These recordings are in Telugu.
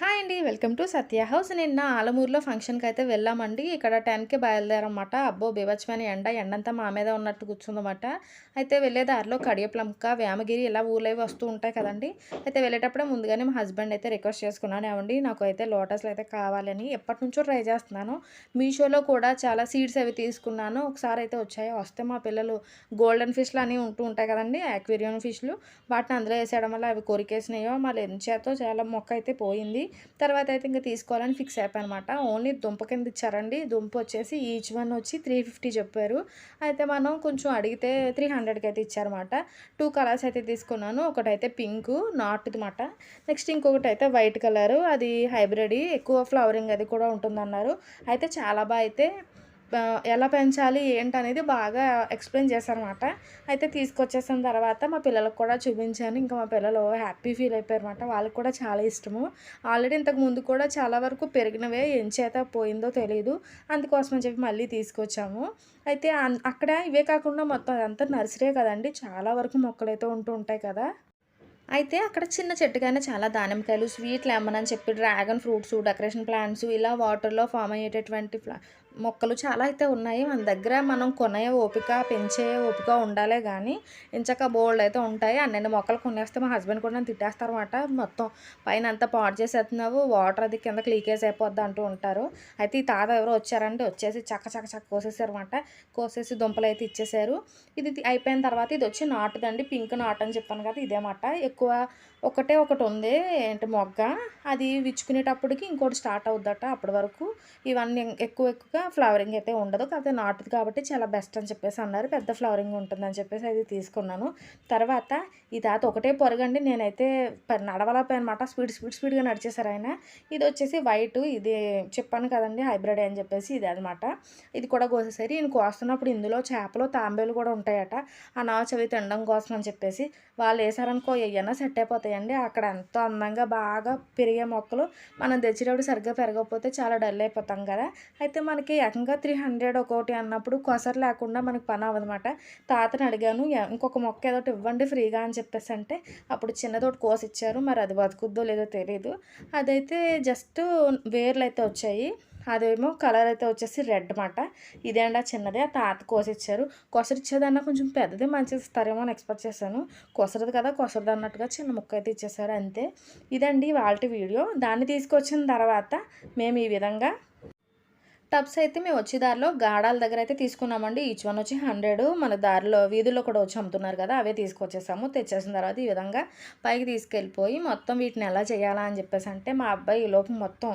హాయ్ అండి. Welcome to Satya house. నిన్న ఆలమూరులో ఫంక్షన్కి అయితే వెళ్ళామండి. ఇక్కడ టెన్కి బయలుదేరమాట అబ్బో బీభత్సమైన ఎండ. ఎండంతా మా మీద ఉన్నట్టు కూర్చుందన్నమాట. అయితే వెళ్ళే దారిలో కడియప్లంక వేమగిరి ఇలా ఊళ్ళవి వస్తూ ఉంటాయి కదండి. అయితే వెళ్ళేటప్పుడే ముందుగానే మా హస్బెండ్ అయితే రిక్వెస్ట్ చేసుకున్నాను ఏమండి నాకు అయితే లోటస్లు అయితే కావాలని ఎప్పటి నుంచో ట్రై చేస్తున్నాను. మీషోలో కూడా చాలా సీడ్స్ అవి తీసుకున్నాను. ఒకసారి అయితే వచ్చాయి. వస్తే మా పిల్లలు గోల్డెన్ ఫిష్లు అని ఉంటూ ఉంటాయి కదండి యాక్వేరియం ఫిష్లు. వాటిని అందులో వేసేయడం వల్ల అవి కొరికేసినాయో మళ్ళీ ఎంచేతో చాలా మొక్క అయితే పోయింది. తర్వాత అయితే ఇంకా తీసుకోవాలని ఫిక్స్ అయిపోయానమాట. ఓన్లీ దుంప కింద ఇచ్చారండి. దుంప వచ్చేసి ఈచ్ వన్ వచ్చి త్రీ ఫిఫ్టీ చెప్పారు. అయితే మనం కొంచెం అడిగితే త్రీ హండ్రెడ్కి అయితే ఇచ్చారన్నమాట. టూ కలర్స్ అయితే తీసుకున్నాను. ఒకటైతే పింక్ నాట్ది మాట. నెక్స్ట్ ఇంకొకటి అయితే వైట్ కలర్ అది హైబ్రిడ్ ఎక్కువ ఫ్లవరింగ్ అది కూడా ఉంటుందన్నారు. అయితే చాలా బాగా అయితే ఎలా పెంచాలి ఏంటనేది బాగా ఎక్స్ప్లెయిన్ చేశారనమాట అయితే తీసుకొచ్చేసిన తర్వాత మా పిల్లలకు కూడా చూపించాను. ఇంకా మా పిల్లలు హ్యాపీ ఫీల్ అయిపోయారనమాట వాళ్ళకి కూడా చాలా ఇష్టము. ఆల్రెడీ ఇంతకు ముందు కూడా చాలా వరకు పెరిగినవే ఏం చేత పోయిందో తెలియదు అందుకోసం అని చెప్పి మళ్ళీ తీసుకొచ్చాము. అయితే అక్కడ ఇవే కాకుండా మొత్తం అదంతా నర్సరీ కదండి. చాలా వరకు మొక్కలు అయితే ఉంటూ ఉంటాయి కదా. అయితే అక్కడ చిన్న చెట్టుకైనా చాలా దానిమ్మకాయలు స్వీట్ లెమన్ అని చెప్పి డ్రాగన్ ఫ్రూట్స్ డెకరేషన్ ప్లాంట్స్ ఇలా వాటర్లో ఫామ్ అయ్యేటటువంటి మొక్కలు చాలా అయితే ఉన్నాయి. మన దగ్గర మనం కొనే ఓపిక పెంచే ఓపిక ఉండాలే కానీ ఇంచక బోల్డ్ అయితే ఉంటాయి. అన్నెండు మొక్కలు కొనేస్తే మా హస్బెండ్ కూడా నన్ను తిట్టేస్తారన్నమాట. మొత్తం పైన అంతా పాడు చేసేస్తున్నావు. వాటర్ అది కిందకి లీకేజ్ అయిపోద్ది అంటూ ఉంటారు. అయితే ఈ తాత ఎవరో వచ్చారంటే వచ్చేసి చక్క చక్క చక్క కోసేసారన్నమాట. కోసేసి దుంపలు అయితే ఇచ్చేసారు. ఇది అయిపోయిన తర్వాత ఇది వచ్చి నాటుదండి. పింక్ నాటు అని చెప్పాను కదా ఇదేమాట ఎక్కువ ఒకటే ఒకటి ఉంది. ఏంటి మొగ్గ? అది విచ్చుకునేటప్పటికి ఇంకోటి స్టార్ట్ అవుద్దట అప్పటి వరకు. ఇవన్నీ ఎక్కువ ఎక్కువగా ఫ్లవరింగ్ అయితే ఉండదు. కాకపోతే నాటుది కాబట్టి చాలా బెస్ట్ అని చెప్పేసి అన్నారు. పెద్ద ఫ్లవరింగ్ ఉంటుందని చెప్పేసి అది తీసుకున్నాను. తర్వాత ఈ తాత ఒకటే పొరగండి. నేనైతే నడవలేకపోయానమాట స్పీడ్ స్పీడ్ స్పీడ్గా నడిచేశారు ఆయన. ఇది వచ్చేసి వైట్. ఇది చెప్పాను కదండి హైబ్రిడ్ అని చెప్పేసి ఇది అనమాట ఇది కూడా కోసేసరి. ఈయన కోస్తున్నప్పుడు ఇందులో చేపలు తాంబేలు కూడా ఉంటాయట. ఆ నాచు అవి తినడం కోసం అని చెప్పేసి వాళ్ళు వేసారనుకో ఏమైనా సెట్ అయిపోతాయండి. అక్కడ ఎంతో అందంగా బాగా పెరిగే మొక్కలు మనం తెచ్చినప్పుడు సరిగ్గా పెరగకపోతే చాలా డల్ అయిపోతాం కదా. అయితే మనకి ఏకంగా త్రీ హండ్రెడ్ ఒకటి అన్నప్పుడు కొసరు లేకుండా మనకి పని అవ్వదన్నమాట. తాతని అడిగాను ఇంకొక మొక్క ఏదో ఇవ్వండి ఫ్రీగా అని చెప్పేసి అంటే అప్పుడు చిన్నదోటి కోసి ఇచ్చారు మరి అది బతుకుద్దో లేదో తెలియదు అదైతే జస్ట్ వేర్లు అయితే వచ్చాయి. అదేమో కలర్ అయితే వచ్చేసి రెడ్ మాట ఇదేండా చిన్నదే. ఆ తాత కోసిచ్చారు. కొసరిచ్చేదన్నా కొంచెం పెద్దది మంచిది ఇస్తారేమో అని ఎక్స్పెక్ట్ చేశాను. కొసరదు కదా కొసరదు అన్నట్టుగా చిన్న ముక్క అయితే ఇచ్చేసారు అంతే. ఇదండి వాళ్ళ వీడియో. దాన్ని తీసుకొచ్చిన తర్వాత మేము ఈ విధంగా టబ్స్ అయితే మేము వచ్చే దారిలో గాడాల దగ్గర అయితే తీసుకున్నామండి. ఈచ్ వన్ వచ్చి హండ్రెడ్. మన దారిలో వీధుల్లో కూడా వచ్చి అమ్ముతున్నారు కదా అవే తీసుకొచ్చేసాము. తెచ్చేసిన తర్వాత ఈ విధంగా పైకి తీసుకెళ్ళిపోయి మొత్తం వీటిని ఎలా చేయాలా అని చెప్పేసి అంటే మా అబ్బాయి ఈ లోపు మొత్తం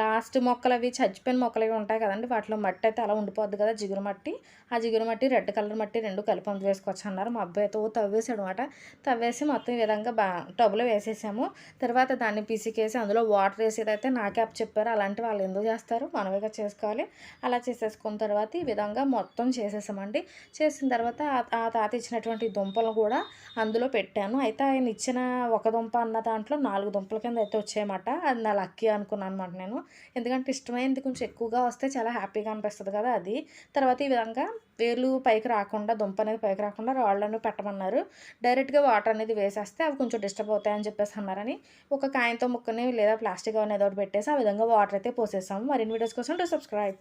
లాస్ట్ మొక్కలు అవి చచ్చిపోయిన మొక్కలు అవి ఉంటాయి కదండి వాటిలో మట్టి అయితే అలా ఉండిపోద్ది కదా జిగురు మట్టి. ఆ జిగురు మట్టి రెడ్ కలర్ మట్టి రెండు కలిపి అందు వేసుకోవచ్చు అన్నారు మా అబ్బాయితో తవ్వేసాడు అనమాట తవ్వేసి మొత్తం ఈ విధంగా బా టబ్లో వేసేసాము. తర్వాత దాన్ని పిసికేసి అందులో వాటర్ వేసేదైతే నాకే అప్ చెప్పారు. అలాంటి వాళ్ళు ఎందుకు చేస్తారు? మనమేగా చేసుకోవాలి. అలా చేసేసుకున్న తర్వాత ఈ విధంగా మొత్తం చేసేసామండి. చేసిన తర్వాత ఆ తాత ఇచ్చినటువంటి దుంపలు కూడా అందులో పెట్టాను. అయితే ఆయన ఇచ్చిన ఒక దుంప అన్న దాంట్లో నాలుగు దుంపల కింద అయితే వచ్చాయన్నమాట. అది నా లక్కీ అనుకున్నాను అనమాట నేను. ఎందుకంటే ఇష్టమైనది కొంచెం ఎక్కువగా వస్తే చాలా హ్యాపీగా అనిపిస్తుంది కదా అది. తర్వాత ఈ విధంగా వేర్లు పైకి రాకుండా దుంప అనేది పైకి రాకుండా రాళ్ళను పెట్టమన్నారు. డైరెక్ట్గా వాటర్ అనేది వేసేస్తే అవి కొంచెం డిస్టర్బ్ అవుతాయని చెప్పేసి అన్నారని ఒక కాయంతో ముక్కని లేదా ప్లాస్టిక్ అనేది ఒకటి పెట్టేసి ఆ విధంగా వాటర్ అయితే పోసేసాము. మరిన్ని వీడియోస్ కోసం సబ్స్క్రైబ్.